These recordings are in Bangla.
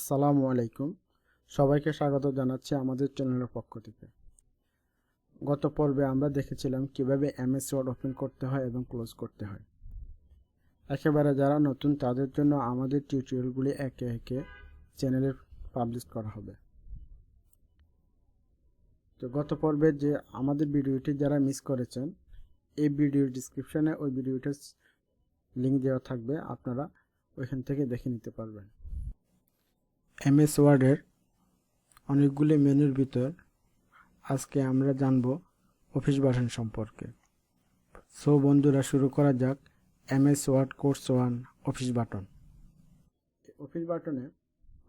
আসসালামু আলাইকুম। সবাইকে স্বাগত জানাচ্ছি আমাদের চ্যানেলের পক্ষ থেকে। গত পর্বে আমরা দেখেছিলাম কীভাবে এমএস ওয়ার্ড ওপেন করতে হয় এবং ক্লোজ করতে হয়। একেবারে যারা নতুন, তাদের জন্য আমাদের টিউটোরিয়ালগুলি একে একে চ্যানেলে পাবলিশ করা হবে। তো গত পর্বে যে আমাদের ভিডিওটি যারা মিস করেছেন, এই ভিডিও ডিসক্রিপশনে ওই ভিডিওটার লিঙ্ক দেওয়া থাকবে, আপনারা ওইখান থেকে দেখে নিতে পারবেন। এমএস ওয়ার্ডের অনেকগুলি মেনুর ভিতর আজকে আমরা জানব অফিস বাটন সম্পর্কে। সো বন্ধুরা, শুরু করা যাক MS word course one, office button. Office বাটনে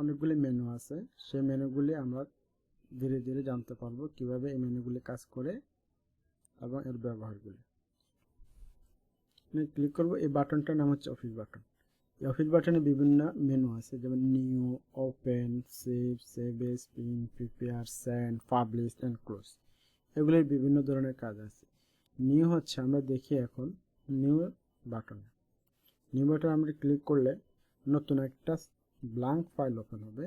অনেকগুলি মেনু আছে। সেই মেনুগুলি আমরা ধীরে ধীরে জানতে পারব কীভাবে এই মেনুগুলি কাজ করে এবং এর ব্যবহারগুলি। ক্লিক করব, এই বাটনটার নাম হচ্ছে অফিস বাটন। এই অফিস বাটনে বিভিন্ন মেনু আছে, যেমন new open save save as print prepare send publish and close এগুলির বিভিন্ন ধরনের কাজ আছে। নিউ হচ্ছে, আমরা দেখি এখন নিউ বাটন নিউ বাটন আমরা ক্লিক করলে নতুন একটা ব্ল্যাঙ্ক ফাইল ওপেন হবে।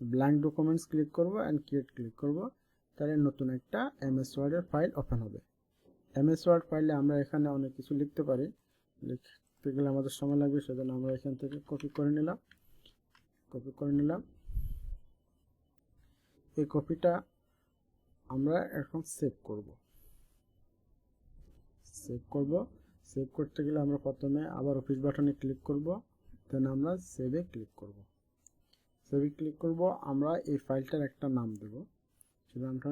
ব্ল্যাঙ্ক ডকুমেন্টস ক্লিক করব অ্যান্ড ক্রিয়েট ক্লিক করব। তাহলে নতুন একটা এমএস ওয়ার্ডের ফাইল ওপেন হবে। এমএস ওয়ার্ড ফাইলে আমরা এখানে অনেক কিছু লিখতে পারি। লিখতে গেলে আমাদের সময় লাগবে, সেজন্য আমরা এখান থেকে কপি করে নিলাম। কপি করে নিলাম। এই কপিটা আমরা এখন সেভ করব। সেভ করব। সেভ করতে গেলে আমরা প্রথমে আবার অফিস বাটনে ক্লিক করব দেন আমরা সেভে ক্লিক করব। সেভে ক্লিক করব, আমরা এই ফাইলটার একটা নাম দেব। সেই নামটা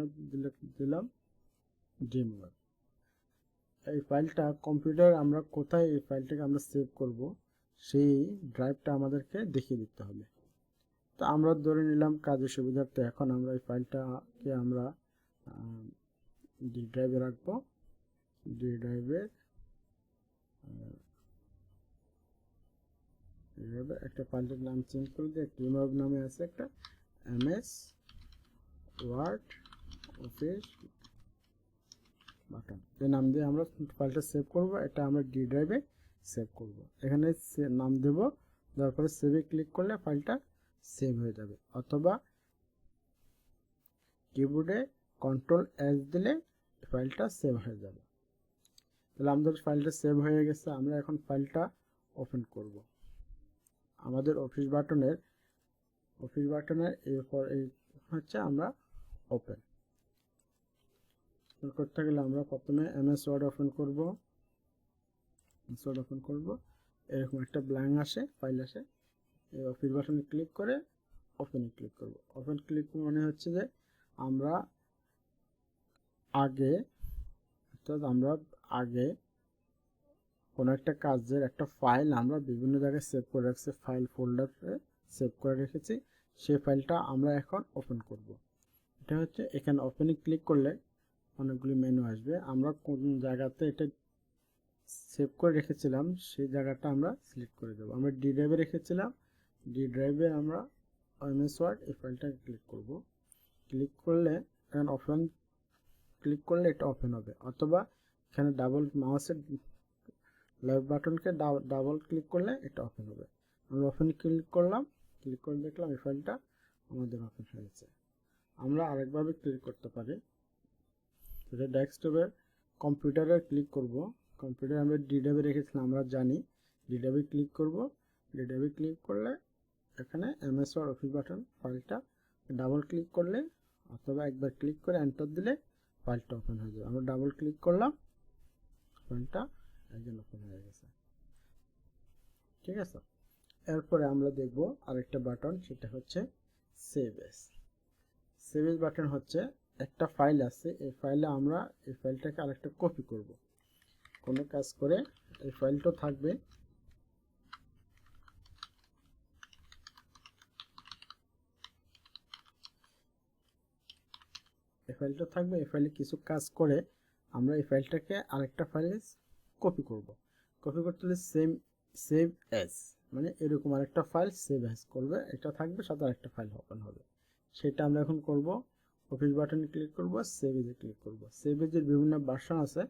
দিলাম ড্রিম ওয়ার্ক এই ফাইলটা কম্পিউটার আমরা কোথায় এই ফাইলটাকে আমরা সেভ করব, সেই ড্রাইভটা আমাদেরকে দেখিয়ে দিতে হবে। তো আমরা ধরে নিলাম কাজের সুবিধার্থে এখন আমরা এই ফাইলটাকে আমরা ডি ড্রাইভে রাখব। ডি ড্রাইভে একটা ফাইলটার নাম চেঞ্জ করে দিয়ে রিমুভ নামে আছে, একটা M S word office button. এই নাম দিয়ে আমরা ফাইলটা সেভ করব, এটা আমরা ডি ড্রাইভে সেভ করব। এখানে নাম দেব, দেওয়ার পরে সেভে ক্লিক করলে ফাইলটা সেভ হয়ে যাবে। অথবা কিবোর্ডে কন্ট্রোল এস দিলে ফাইলটা সেভ হয়ে যাবে। তাহলে আমাদের ফাইলটা সেভ হয়ে গেছে, আমরা এখন ফাইলটা ওপেন করব। আমাদের অফিস বাটনের অফিস বাটনের এরপর এই হচ্ছে আমরা ওপেন করতে গেলে আমরা প্রথমে এমএস ওয়ার্ড ওপেন করব। ওয়ার্ড ওপেন করব। এরকম একটা ব্ল্যাঙ্ক আসে ফাইল আসে। অফিস বাটনে ক্লিক করে ওপেনে ক্লিক করব। ওপেন ক্লিক মানে হচ্ছে যে আমরা আগে, অর্থাৎ আমরা আগে কোনো একটা কাজের একটা ফাইল আমরা বিভিন্ন জায়গায় সেভ করে রাখছি ফাইল ফোল্ডারে সেভ করে রেখেছি। সেই ফাইলটা আমরা এখন ওপেন করব। এটা হচ্ছে এখানে ওপেনে ক্লিক করলে অনেকগুলি মেনু আসবে। আমরা কোন জায়গাতে এটা সেভ করে রেখেছিলাম, সেই জায়গাটা আমরা সিলেক্ট করে দেবো। আমরা ডি ড্রাইভে রেখেছিলাম। ডি ড্রাইভে আমরা এমএস ওয়ার্ড এই ফাইলটাকে ক্লিক করব। ক্লিক করলে, এখানে ওপেন ক্লিক করলে এটা ওপেন হবে। অথবা এখানে ডাবল মাউসের লেফট বাটনকে ডাবল ক্লিক করলে এটা ওপেন হবে। আমরা ওপেন ক্লিক করলাম। ক্লিক করে দেখলাম এই ফাইলটা আমাদের ওপেন হয়ে গেছে। আমরা আরেকভাবে ক্লিক করতে পারি। এটা ডেস্কটপের কম্পিউটারে ক্লিক করব। কম্পিউটারে আমরা ডিডাবে রেখেছিলাম, আমরা জানি। ডিডাবে ক্লিক করব। ডিডাবে ক্লিক করলে এখানে এমএস ওয়ার্ড অফিস বাটন ফাইলটা ডাবল ক্লিক করলে অথবা একবার ক্লিক করে এন্টার দিলে ফাইলটা ওপেন হয়ে যাবে। আমরা ডাবল ক্লিক করলাম ফাইলটা একজন ওপেন হয়ে গেছে। ঠিক আছে? এরপরে আমরা দেখব আরেকটা বাটন সেটা হচ্ছে save as save as button হচ্ছে একটা ফাইল আছে, এই ফাইলে আমরা এই ফাইলটাকে আরেকটা কপি করব। কোনো কাজ করে এই ফাইলটা থাকবে। এই ফাইলটা থাকবে, এই ফাইলে কিছু কাজ করে আমরা এই ফাইলটাকে আরেকটা ফাইলে কপি করব। কপি করতে হলে সেম সেভ অ্যাজ মানে এরকম আরেকটা ফাইল সেভ অ্যাজ করবে। এটা থাকবে, সাথে আরেকটা ফাইল ওপেন হবে। সেটা আমরা এখন করব। অফিস বাটনে ক্লিক করব সেভ এজে ক্লিক করব। সেভ এজের বিভিন্ন ভার্সন আছে,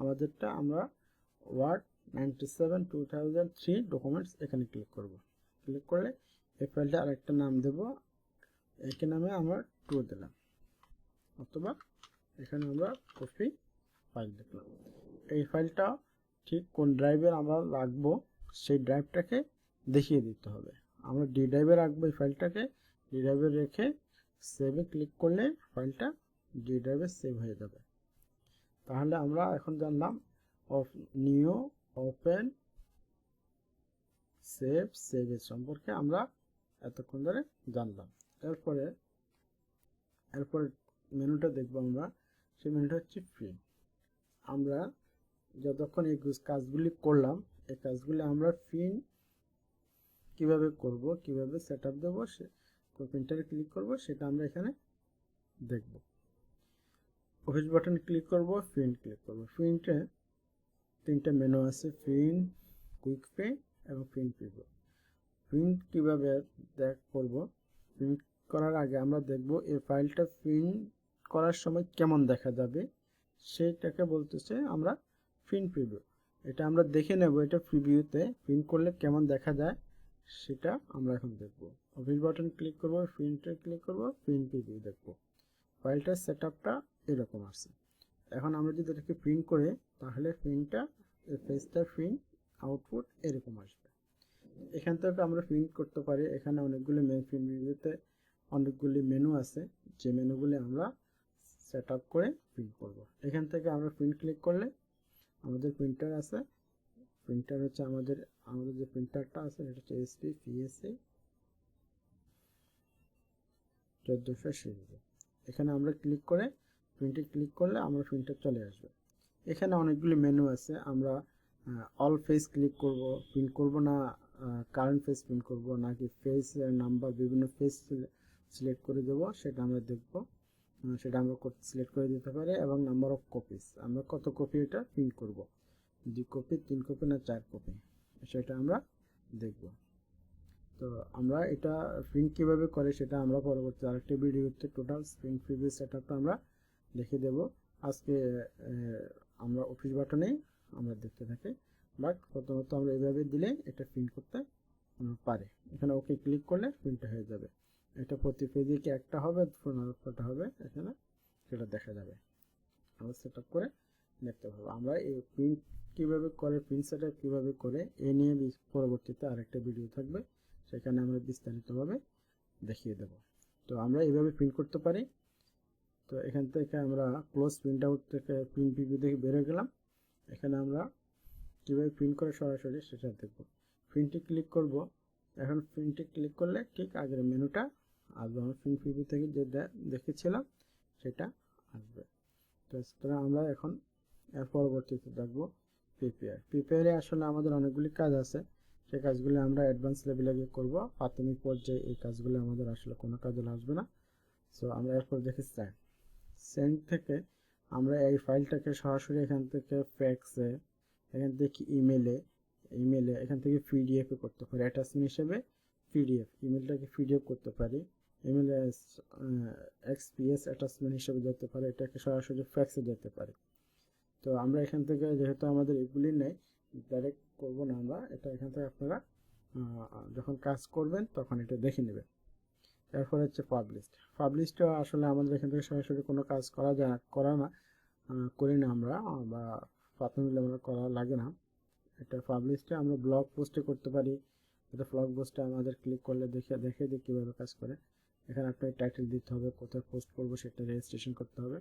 আমাদেরটা আমরা word ninety seven two thousand three documents এখানে ক্লিক করব। ক্লিক করলে এই ফাইলটা আরেকটা নাম দেব একে নামে আমরা টু দিলাম। অথবা এখানে আমরা কপি ফাইল দেখলাম। এই ফাইলটা ঠিক কোন ড্রাইভে আমরা রাখব, সেই ড্রাইভটাকে দেখিয়ে দিতে হবে। আমরা ডি ড্রাইভে রাখব এই ফাইলটাকে ডি ড্রাইভে রেখে সেভে ক্লিক করলে ফাইলটা ডি ড্রাইভে সেভ হয়ে যাবে। তাহলে আমরা এখন জানলাম অফ নিউ ওপেন সেভ সেভের সম্পর্কে আমরা এতক্ষণ ধরে জানলাম। এরপরে এরপরে মেনুটা দেখব আমরা। সেই মেনুটা হচ্ছে ফ্রি আমরা যতক্ষণ এই কাজগুলি করলাম, এই কাজগুলি আমরা ফিন কীভাবে করব, কীভাবে সেট আপ দেবো সে প্রিন্টারে ক্লিক করব, সেটা আমরা এখানে দেখব। অফিস বাটন ক্লিক করব প্রিন্ট ক্লিক করব। প্রিন্টে তিনটা মেনু আছে প্রিন্ট কুইক পে এবং প্রিন্ট প্রিভিউ প্রিন্ট কীভাবে দেখ, করব? প্রিন্ট করার আগে আমরা দেখব এই ফাইলটা প্রিন্ট করার সময় কেমন দেখা যাবে সেইটাকে বলতেছে আমরা প্রিন্ট প্রিভিউ এটা আমরা দেখে নেব এটা প্রিভিউতে প্রিন্ট করলে কেমন দেখা যায় সেটা আমরা এখন দেখব। অফিস বাটন ক্লিক করব প্রিন্টে ক্লিক করব প্রিন্ট প্রিভিউ দেখব। ফাইলটার সেট আপটা এরকম আসছে। এখন আমরা যদি এটাকে প্রিন্ট করে, তাহলে প্রিন্টটা ফেসটা প্রিন্ট আউটপুট এরকম আসবে। এখান থেকে আমরা প্রিন্ট করতে পারি, এখানে অনেকগুলি মেন প্রিন্ট রিভিউতে অনেকগুলি মেনু আছে। যে মেনুগুলি আমরা সেট আপ করে প্রিন্ট করব। এখান থেকে আমরা প্রিন্ট ক্লিক করলে আমাদের প্রিন্টার আছে। প্রিন্টার হচ্ছে আমাদের আমাদের যে প্রিন্টারটা আছে, সেটা হচ্ছে এসপি পিএসসি চোদ্দোশো সিরিজে। এখানে আমরা ক্লিক করে প্রিন্টে ক্লিক করলে আমরা প্রিন্টার চলে আসবে। এখানে অনেকগুলি মেনু আছে, আমরা অল ফেস ক্লিক করব প্রিন্ট করব না কারেন্ট ফেস প্রিন্ট করব, নাকি ফেস নাম্বার বিভিন্ন ফেস সিলেক্ট করে দেব, সেটা আমরা দেখব। সেটা আমরা সিলেক্ট করে দিতে পারি, এবং নাম্বার অফ কপিস আমরা কত কপি এটা প্রিন্ট করব? দুই কপি, তিন কপি না চার কপি? সেটা আমরা দেখব। তো আমরা এটা প্রিন্ট কীভাবে করে সেটা আমরা পরবর্তী আরেকটি ভিডিওতে টোটাল প্রিন্ট প্রিভিউ সেট আমরা দেখে দেব। আজকে আমরা অফিস বাটনেই আমরা দেখতে থাকি। বাট প্রথমত আমরা এইভাবে দিলে এটা প্রিন্ট করতে পারে। এখানে ওকে ক্লিক করলে প্রিন্ট হয়ে যাবে। এটা প্রতি পেজে কি একটা হবে পুনরাবৃত্তটা হবে, এখানে সেটা দেখা যাবে। আমরা সেট করে দেখতে পাবো আমরা এই প্রিন্ট কীভাবে করে প্রিন্ট সেট কীভাবে করে, এ নিয়ে পরবর্তীতে আরেকটা ভিডিও থাকবে। সেখানে আমরা বিস্তারিতভাবে দেখিয়ে দেব। তো আমরা এইভাবে প্রিন্ট করতে পারি। তো এখান থেকে আমরা ক্লোজ প্রিন্ট আউট থেকে প্রিন্ট ভিডিও দেখে বেরো গেলাম। এখানে আমরা কীভাবে প্রিন্ট করে সরাসরি সেটা দেখব। প্রিন্টে ক্লিক করব। এখন প্রিন্টে ক্লিক করলে ঠিক আগের মেনুটা আসবে। আমরা প্রিন্ট প্রিভিউ থেকে যে দেখেছিলাম, সেটা আসবে। তো আমরা এখন এর পরবর্তীতে দেখব প্রিপেয়ার প্রিপেয়ারে আসলে আমাদের অনেকগুলি কাজ আছে। সেই কাজগুলি আমরা অ্যাডভান্স লেভেলে গিয়ে করব। প্রাথমিক পর্যায়ে এই কাজগুলি আমাদের আসলে কোনো কাজে আসবে না। সো আমরা এরপর দেখি স্যান্ড সেন্ড থেকে আমরা এই ফাইলটাকে সরাসরি এখান থেকে ফ্যাক্সে এখান থেকে ইমেলে ইমেলে এখান থেকে পিডিএফে করতে পারি। অ্যাটাচমেন্ট হিসেবে পিডিএফ ইমেলটাকে পিডিএফ করতে পারি। ইমেলে এক্সপিএস অ্যাটাচমেন্ট হিসেবে যেতে পারে। এটাকে সরাসরি ফ্যাক্সে যেতে পারে। তো আমরা এখান থেকে যেহেতু আমাদের এগুলি নেই ডাইরেক্ট করব না আমরা। এটা এখান থেকে আপনারা যখন কাজ করবেন তখন এটা দেখে নেবেন। এরপর হচ্ছে পাবলিশড পাবলিশটা আসলে আমাদের এখান থেকে সরাসরি কোনো কাজ করা যায় করা না করি না আমরা, বা প্রাথমিক আমরা করা লাগে না। এটা পাবলিশটা আমরা ব্লগ পোস্টে করতে পারি। এটা ব্লগ পোস্টে আমাদের ক্লিক করলে দেখে দেখে যে কীভাবে কাজ করে। এখানে আপনাকে টাইটেল দিতে হবে, কোথায় পোস্ট করব সেটা রেজিস্ট্রেশন করতে হবে।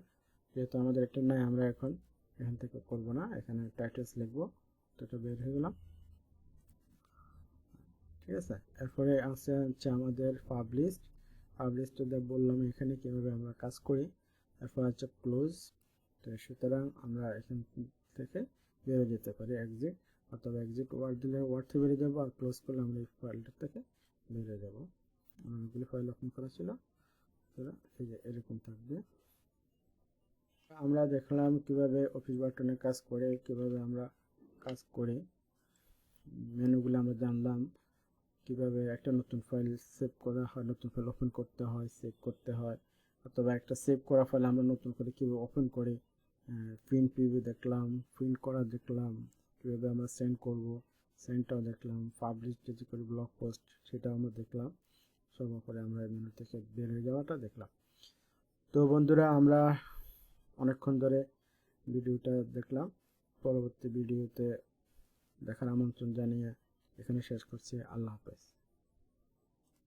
যেহেতু আমাদের এটা নাই, আমরা এখন এখান থেকে করব না, এখানে টাইটেলস লিখব, তো এটা বের হয়ে গেলাম। ঠিক আছে? এরপরে আছে হচ্ছে আমাদের পাবলিশড পাবলিশটা বললাম এখানে কীভাবে আমরা কাজ করি। এরপর হচ্ছে ক্লোজ তো সুতরাং আমরা এখান থেকে বেরো যেতে পারি এক্সিট অথবা এক্সিট ওয়ার্ড দিলে ওয়ার্ড বেরিয়ে যাব, আর ক্লোজ করলে আমরা এই ফাইলটা থেকে বেরিয়ে যাব। অনেকগুলি ফাইল ওপেন করা ছিল। এই যে এরকম থাকবে। আমরা দেখলাম কীভাবে অফিস বাটনে কাজ করে, কীভাবে আমরা কাজ করি। মেনুগুলো আমরা জানলাম, কীভাবে একটা নতুন ফাইল সেভ করা হয়, নতুন ফাইল ওপেন করতে হয় সেভ করতে হয়, অথবা একটা সেভ করা ফাইল আমরা নতুন করে কীভাবে ওপেন করি। প্রিন্ট প্রিভিউ দেখলাম প্রিন্ট করা দেখলাম, কীভাবে আমরা সেন্ড করব সেন্টটাও দেখলাম পাবলিশ যদি করি ব্লগ পোস্ট সেটাও আমরা দেখলাম। সর্বোপরি আমরা মেনু থেকে বের হয়ে যাওয়াটা দেখলাম। তো বন্ধুরা, আমরা অনেকক্ষণ ধরে ভিডিওটা দেখলাম। পরবর্তী ভিডিওতে দেখার আমন্ত্রণ জানিয়ে এখানে শেষ করছি। আল্লাহ হাফেজ।